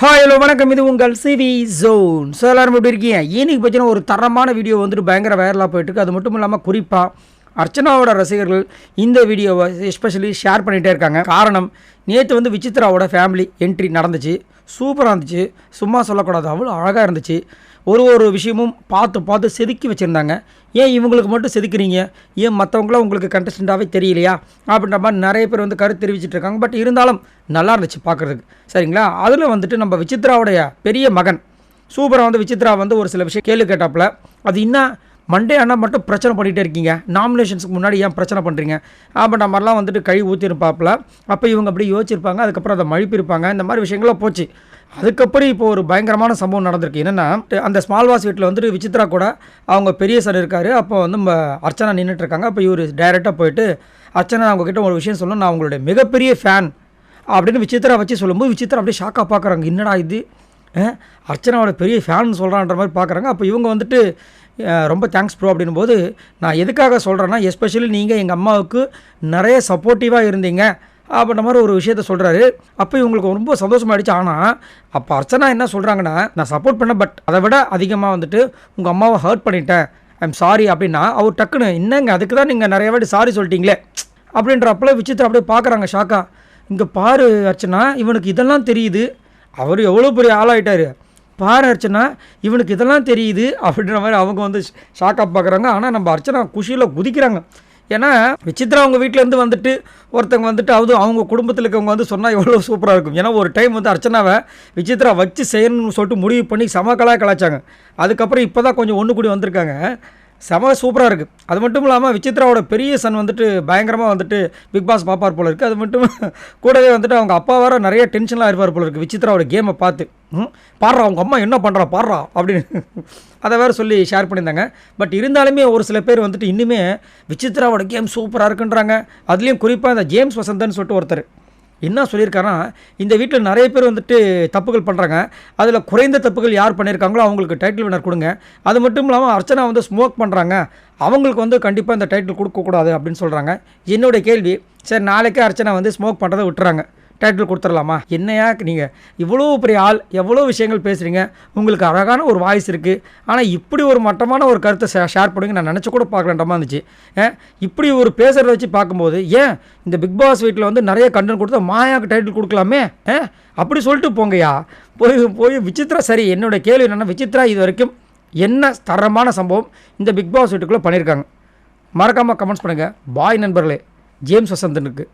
Hi hello வணக்கம். இது உங்கள் சிவி ஜோன் ஸோ எல்லாரும் எப்படி இருக்கீங்க? இன்னைக்கு பார்த்தீங்கன்னா ஒரு தரமான வீடியோ வந்துட்டு பயங்கர வைரலாக போயிட்டுருக்கு. அது மட்டும் இல்லாமல் குறிப்பாக அர்ச்சனாவோட ரசிகர்கள் இந்த வீடியோவை எஸ்பெஷலி ஷேர் பண்ணிகிட்டே இருக்காங்க. காரணம் நேற்று வந்து விசித்ராவோட ஃபேமிலி என்ட்ரி நடந்துச்சு. சூப்பராக இருந்துச்சு. சும்மா சொல்லக்கூடாது. அவ்வளோ அழகாக இருந்துச்சு. ஒரு ஒரு விஷயமும் பார்த்து பார்த்து செதுக்கி வச்சுருந்தாங்க. ஏன் இவங்களுக்கு மட்டும் செதுக்குறீங்க? ஏன் மற்றவங்களாம் உங்களுக்கு கண்டஸ்டண்ட்டாகவே தெரியலையா? அப்படின்ற மாதிரி நிறைய பேர் வந்து கருத்து தெரிவிச்சிட்டு இருக்காங்க. பட் இருந்தாலும் நல்லா இருந்துச்சு பார்க்குறதுக்கு. சரிங்களா? அதில் வந்துட்டு நம்ம விசித்ராவுடைய பெரிய மகன் சூப்பராக வந்து விசித்ரா வந்து ஒரு சில விஷயம் கேள்வி கேட்டாப்புல. அது இன்னும் மண்டே ஆனால் மட்டும் பிரச்சனை பண்ணிகிட்டே இருக்கீங்க. நாமினேஷன்ஸ்க்கு முன்னாடி ஏன் பிரச்சனை பண்ணுறீங்க அப்படின்ற மாதிரிலாம் வந்துட்டு கழி ஊற்றிருப்பாப்பில் அப்போ இவங்க அப்படி யோசிச்சிருப்பாங்க அதுக்கப்புறம் அதை மழுப்பியிருப்பாங்க இந்த மாதிரி விஷயங்கள்லாம் போச்சு. அதுக்கப்புறம் இப்போ ஒரு பயங்கரமான சம்பவம் நடந்திருக்கு. என்னென்னா அந்த ஸ்மால் வாஸ் வீட்டில் வந்துட்டு விசித்ரா கூட அவங்க பெரிய சார் இருக்கார். அப்போ வந்து நம்ம அர்ச்சனா நின்றுட்டு இருக்காங்க. அப்போ இவர் டைரெக்டாக போயிட்டு அர்ச்சனா அவங்கக்கிட்ட ஒரு விஷயம் சொல்லணும். நான் உங்களுடைய மிகப்பெரிய ஃபேன் அப்படின்னு விசித்ரா வச்சு சொல்லும்போது விசித்ரா அப்படியே ஷாக்காக பார்க்குறாங்க என்னடா இது? அர்ச்சனாவோட பெரிய ஃபேன் சொல்கிறான்ற மாதிரி பார்க்குறாங்க அப்போ இவங்க வந்துட்டு ரொம்ப தேங்க்ஸ் ப்ரோ அப்படின்னும் போது நான் எதுக்காக சொல்கிறேன்னா எஸ்பெஷலி நீங்கள் எங்கள் அம்மாவுக்கு நிறைய சப்போர்ட்டிவாக இருந்தீங்க அப்படின்ற மாதிரி ஒரு விஷயத்த சொல்கிறாரு அப்போ இவங்களுக்கு ரொம்ப சந்தோஷமாயிடுச்சு ஆனால் அப்போ அர்ச்சனா என்ன சொல்கிறாங்கன்னா நான் சப்போர்ட் பண்ணேன் பட் அதை விட அதிகமாக வந்துட்டு உங்கள் அம்மாவை ஹர்ட் பண்ணிட்டேன். ஐம் சாரி அப்படின்னா அவர் டக்குன்னு என்னங்க அதுக்கு தான் நீங்கள் நிறைய வாட்டி சாரி சொல்லிட்டீங்களே அப்படின்றப்பல விசித்திரம் அப்படியே பார்க்குறாங்க ஷாக்கா இங்கே பாரு அர்ச்சனா இவனுக்கு இதெல்லாம் தெரியுது. அவர் எவ்வளோ பெரிய ஆளாகிட்டார் பாரு அர்ச்சனா இவனுக்கு இதெல்லாம் தெரியுது அப்படின்ற மாதிரி அவங்க வந்து ஷாக்காக பார்க்குறாங்க. ஆனால் நம்ம அர்ச்சனா குஷியில் குதிக்கிறாங்க. ஏன்னா விசித்ரா அவங்க வீட்டிலேருந்து வந்துட்டு ஒருத்தவங்க வந்துட்டு அது அவங்க குடும்பத்தில் இருக்கவங்க வந்து சொன்னால் எவ்வளோ சூப்பராக இருக்கும். ஏன்னா ஒரு டைம் வந்து அர்ச்சனாவை விசித்ரா வச்சு செய்யணும்னு சொல்லிட்டு முடிவு பண்ணி சமக்கலாக கலாச்சாங்க. அதுக்கப்புறம் இப்போ தான் கொஞ்சம் ஒன்று கூடி வந்திருக்காங்க. செம சூப்பராக இருக்குது அது மட்டும் இல்லாமல் விசித்ராவோட பெரிய சன் வந்துட்டு பயங்கரமாக வந்துட்டு பிக் பாஸ் பாப்பார் போல இருக்குது அது மட்டும் கூடவே வந்துட்டு அவங்க அப்பா வேறு நிறைய டென்ஷன்லாம் இருப்பார் போல இருக்குது விசித்ராவோட கேமை பார்த்து ம் பாடுறா அவங்க அம்மா என்ன பண்ணுறா பாடுறா அப்படின்னு அதை வேறு சொல்லி ஷேர் பண்ணியிருந்தாங்க. பட் இருந்தாலுமே ஒரு சில பேர் வந்துட்டு இன்னுமே விசித்ராவோட கேம் சூப்பராக இருக்குன்றாங்க. அதுலேயும் குறிப்பாக இந்த ஜேம்ஸ் வசந்தன் சொல்லிட்டு ஒருத்தர். என்ன சொல்லியிருக்காருன்னா இந்த வீட்டில் நிறைய பேர் வந்துட்டு தப்புகள் பண்ணுறாங்க அதில் குறைந்த தப்புகள் யார் பண்ணியிருக்காங்களோ அவங்களுக்கு டைட்டில் வினர் கொடுங்க. அது மட்டும் இல்லாமல் அர்ச்சனா வந்து ஸ்மோக் பண்ணுறாங்க அவங்களுக்கு வந்து கண்டிப்பாக இந்த டைட்டில் கொடுக்கக்கூடாது அப்படின்னு சொல்கிறாங்க என்னுடைய கேள்வி சரி நாளைக்கே அர்ச்சனா வந்து ஸ்மோக் பண்ணுறதை விட்டுறாங்க. டைட்டில் கொடுத்துடலாமா என்னையா நீங்கள் இவ்வளோ பெரிய ஆள் எவ்வளோ விஷயங்கள் பேசுகிறீங்க உங்களுக்கு அழகான ஒரு வாய்ஸ் இருக்குது ஆனால் இப்படி ஒரு மட்டமான ஒரு கருத்தை ஷே ஷேர் பண்ணுங்க. நான் நினச்சி கூட பார்க்கலன்றமா இருந்துச்சு. இப்படி ஒரு பேசுகிறத வச்சு பார்க்கும்போது ஏன் இந்த பிக் பாஸ் வீட்டில் வந்து நிறைய கண்டென்ட் கொடுத்தா மாயாவுக்கு டைட்டில் கொடுக்கலாமே? அப்படி சொல்லிட்டு போங்கய்யா. போய் போய் விசித்ரா சரி என்னோட கேள்வி என்னென்னா விசித்ரா இது வரைக்கும் என்ன தரமான சம்பவம் இந்த பிக் பாஸ் வீட்டுக்குள்ளே பண்ணியிருக்காங்க மறக்காமல் கமெண்ட்ஸ் பண்ணுங்கள் பாய் நண்பர்களே ஜேம்ஸ் வசந்தனுக்கு.